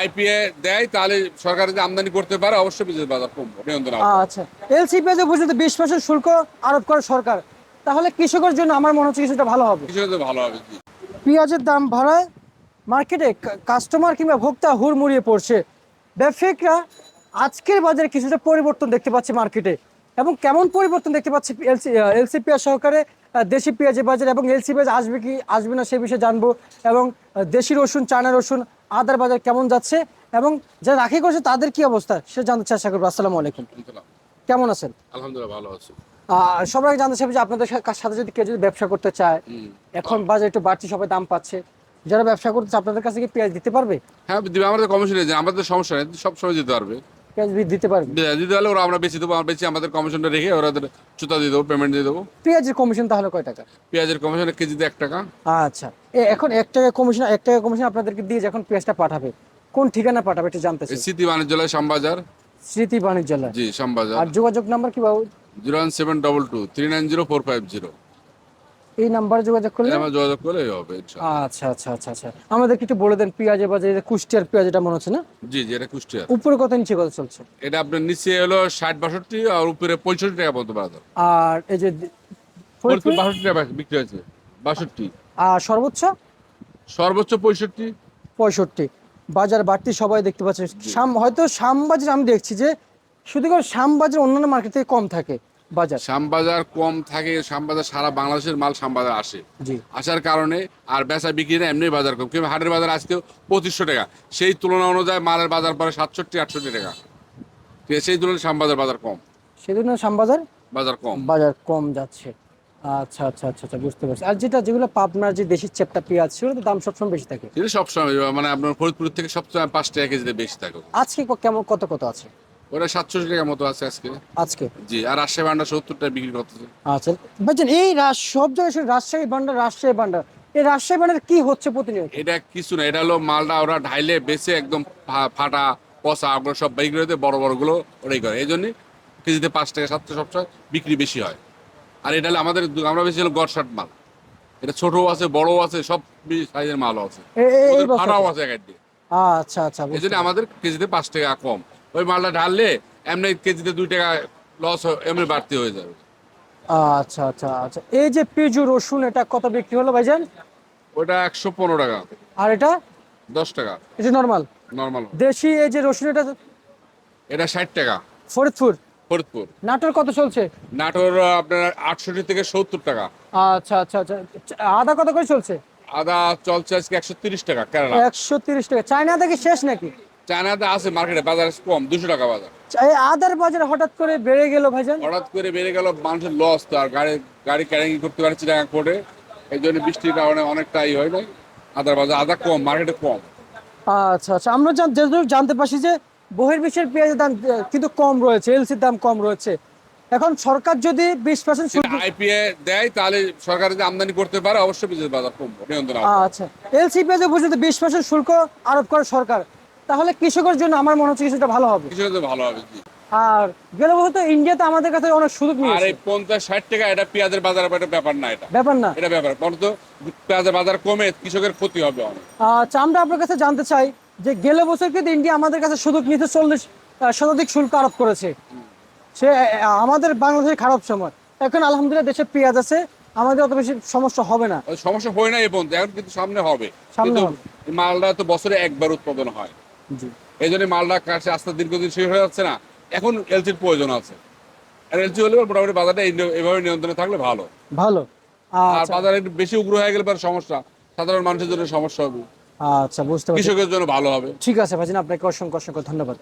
IPA দেয় তাহলে সরকার যদি আমদানি করতে পারে অবশ্যই পেঁয়াজের বাজার কমবে নিয়ন্ত্রণ আচ্ছা এলসি পেঁয়াজে পর্যন্ত বিশ পার্সেন্ট শুল্ক আরোপ করে সরকার তাহলে কৃষকের জন্য আমার মনে হচ্ছে কিছুটা ভালো হবে। কৃষকের ভালো হবে পেঁয়াজের দাম বাড়ায় মার্কেটে কাস্টমার কিংবা ভোক্তা হুড়মুড়িয়ে পড়ছে। ব্যবসায়িকরা আজকের বাজারে কিছুটা পরিবর্তন দেখতে পাচ্ছে মার্কেটে এবং কেমন পরিবর্তন দেখতে পাচ্ছি এলসি এলসি পেঁয়াজ সহকারে দেশি পেঁয়াজের বাজার এবং এলসি পেঁয়াজ আসবে কি আসবে না সে বিষয়ে জানব এবং দেশি রসুন চায়না রসুন আদার বাজার কেমন যাচ্ছে এবং যারা রাখি করছে তাদের কি অবস্থা সে জানতে চেষ্টা করব। আসসালামু আলাইকুম। কেমন আছেন? আলহামদুলিল্লাহ ভালো আছি। সবাই জানতে চাই যে আপনাদের সাথে যদি কেউ যদি ব্যবসা করতে চায় এখন বাজার একটু বাড়তি সবাই দাম পাচ্ছে। যারা ব্যবসা করতে চায় আপনাদের কাছে কি পেঁয়াজ দিতে পারবে? হ্যাঁ দিবে আমাদের কমিশন আমাদের সমস্যা নেই সব সময় দিতে পারবে। বি- দিতে পারবে? দিতে হলে ওরা আমরা বেশি দেবো আমরা বেশি আমাদের কমিশনটা রেখে ওরা জুতা দিয়ে দেবো পেমেন্ট দিয়ে দেবো। পেঁয়াজের কমিশন তাহলে কয় টাকা? পেঁয়াজের কমিশন এক কেজিতে এক টাকা। আচ্ছা এখন এক টাকা কমিশন এক টাকা কমিশন আপনাদেরকে দিয়ে যখন পেঁয়াজটা পাঠাবে কোন ঠিকানা পাঠাবে এটা জানতে চাই। স্মৃতি বাণিজ্যালয় শ্যামবাজার। স্মৃতি বাণিজ্যালয়। জি শ্যামবাজার। আর যোগাযোগ নাম্বার কি বাবু? Zero one seven double two three nine zero four five zero. এই নাম্বারে যোগাযোগ করলে? আমার যোগাযোগ করলে হবে আচ্ছা আচ্ছা আচ্ছা আচ্ছা। আমাদেরকে একটু বলে দেন পেঁয়াজের বাজারে যে কুষ্টিয়ার পেঁয়াজ এটা মনে হচ্ছে না? জি জি এটা কুষ্টিয়ার। উপরে কত নিচে কত চলছে? এটা আপনার নিচে হলো ষাট বাষট্টি আর উপরে পঁয়ষট্টি টাকা পর্যন্ত বাজার। আর এই যে ফরিদপুর? বাষট্টি টাকা বিক্রি হয়েছে বাষট্টি। আর সর্বোচ্চ? সর্বোচ্চ পঁয়ষট্টি। পঁয়ষট্টি। বাজার বাড়তি সবাই দেখতে পাচ্ছে। শাম হয়তো শ্যামবাজার আমি দেখছি যে শুধু করে শ্যামবাজার অন্যান্য মার্কেট থেকে কম থাকে। বাজার। শ্যামবাজার কম থাকে শ্যামবাজার সারা বাংলাদেশের মাল শ্যামবাজার আসে। জি। আসার কারণে আর বেচা বিক্রি না এমনি বাজার কম। কিন্তু হাটের বাজার আজকে পঁচিশশো টাকা। সেই তুলনা অনুযায়ী মালের বাজার পরে সাতষট্টি আটষট্টি টাকা। সেই তুলনায় শ্যামবাজার বাজার কম। সেদিনও শ্যামবাজার বাজার কম। বাজার কম যাচ্ছে। আচ্ছা আচ্ছা আচ্ছা আচ্ছা বুঝতে পারছি। আর যেটা যেগুলো পাবনার যে দেশি চেপটা পেঁয়াজ সেগুলো তো দাম সবসময় বেশি থাকে। কিন্তু সবসময় মানে আপনার ফরিদপুর থেকে সবসময় পাঁচ টাকা কেজিতে বেশি থাকে। আজকে কেমন কত কত আছে? ওটা সাতষট্টি টাকা মতো আছে আজকে। আজকে? জি আর রাজশাহী ভান্ডার সত্তর টাকা বিক্রি করতেছে। আচ্ছা ভাইজান এই সব জায়গায় রাজশাহী ভান্ডার রাজশাহী ভান্ডার এই রাজশাহী ভান্ডার কি হচ্ছে প্রতিনিয়ত? এটা কিছু না এটা হলো মালটা ওরা ঢাইলে বেছে একদম ফাটা পচা ওগুলো সব বাইক বড় বড়গুলো ওরাই করে। এই জন্য কেজিতে পাঁচ টাকা সাত টাকা সবসময় বিক্রি বেশি হয়। আর এটা হলো আমাদের আমরা বেশি হলো গড়শাট মাল। এটা ছোট আছে বড় আছে সব সাইজের মালও আছে। ফাটাও আছে এক আচ্ছা আচ্ছা এই জন্য আমাদের কেজিতে পাঁচ টাকা কম। ওই মালটা ঢাললে এমনি কেজিতে দুই টাকা লস এমনি বাড়তি হয়ে যাবে। আচ্ছা আচ্ছা আচ্ছা। এই যে পেঁজু রসুন এটা কত বিক্রি হলো ভাইজান? ওটা একশো পনেরো টাকা। আর এটা? দশ টাকা। এটা নর্মাল নর্মাল দেশি এই যে রসুন এটা এটা ষাট টাকা। ফরিদপুর? ফরিদপুর। নাটোর কত চলছে? নাটোর আপনার আটষট্টি থেকে সত্তর টাকা। আচ্ছা আচ্ছা আচ্ছা। আদা কত করে চলছে? আদা চলছে আজকে একশো তিরিশ টাকা কেরালা। একশো তিরিশ টাকা। চায়না থেকে শেষ নাকি? চায়নাতে আছে মার্কেটে বাজার কম দুশো টাকা বাজার। এই আদার বাজার হঠাৎ করে বেড়ে গেল ভাইজান? হঠাৎ করে বেড়ে গেল মানুষের লস তো আর গাড়ি গাড়ি ক্যারিং করতে পারছি টাকা করে। এই জন্য বৃষ্টির কারণে অনেকটা ই হয় নাই আদার বাজার আদা কম মার্কেটে কম। আচ্ছা আচ্ছা আমরা যতদূর জানতে পারছি যে বহির্বিশ্বের পেঁয়াজের দাম কিন্তু কম রয়েছে এলসির দাম কম রয়েছে। এখন সরকার যদি বিশ পার্সেন্ট আইপিএ দেয় তাহলে সরকার যদি আমদানি করতে পারে অবশ্যই পেঁয়াজের বাজার কমবে আচ্ছা এলসি পেঁয়াজে পর্যন্ত বিশ পার্সেন্ট শুল্ক আরোপ করে সরকার। তাহলে কৃষকের জন্য আমার মনে হচ্ছে কিছুটা ভালো হবে। কৃষকের ভালো হবে। আর গেলে বলতো ইন্ডিয়াতে আমাদের কাছে অনেক সুযোগ আর নিয়েছে। এই পঞ্চাশ ষাট টাকা এটা পেঁয়াজের বাজার এটা ব্যাপার না এটা। ব্যাপার না। এটা ব্যাপার বরঞ্চ পেঁয়াজের বাজার কমে কৃষকের ক্ষতি হবে অনেক। আচ্ছা আমরা আপনার কাছে জানতে চাই যে গেলে বছর কিন্তু ইন্ডিয়া আমাদের কাছে সুযোগ নিতে চল্লিশ শতাধিক শুল্ক আরোপ করেছে। সে আমাদের বাংলাদেশের খারাপ সময়। এখন আলহামদুলিল্লাহ দেশে পেঁয়াজ আছে আমাদের অত বেশি সমস্যা হবে না। সমস্যা হয় না এই পর্যন্ত এখন কিন্তু সামনে হবে। সামনে কিন্তু মালটা তো বছরে একবার উৎপাদন হয়। এই জন্য মালটা কাছে আস্তে দীর্ঘদিন শেষ হয়ে যাচ্ছে না। এখন এলসির প্রয়োজন আছে। আর এলসি হলে মোটামুটি বাজারটা এইভাবে এভাবে নিয়ন্ত্রণে থাকলে ভালো। ভালো। আর বাজারে বাজার একটু বেশি উগ্র হয়ে গেলে পরে সমস্যা। সাধারণ মানুষের জন্য সমস্যা হবে। আচ্ছা বুঝতে পারছি। কৃষকের জন্য ভালো হবে। ঠিক আছে ভাইজান আপনাকে অসংখ্য অসংখ্য ধন্যবাদ।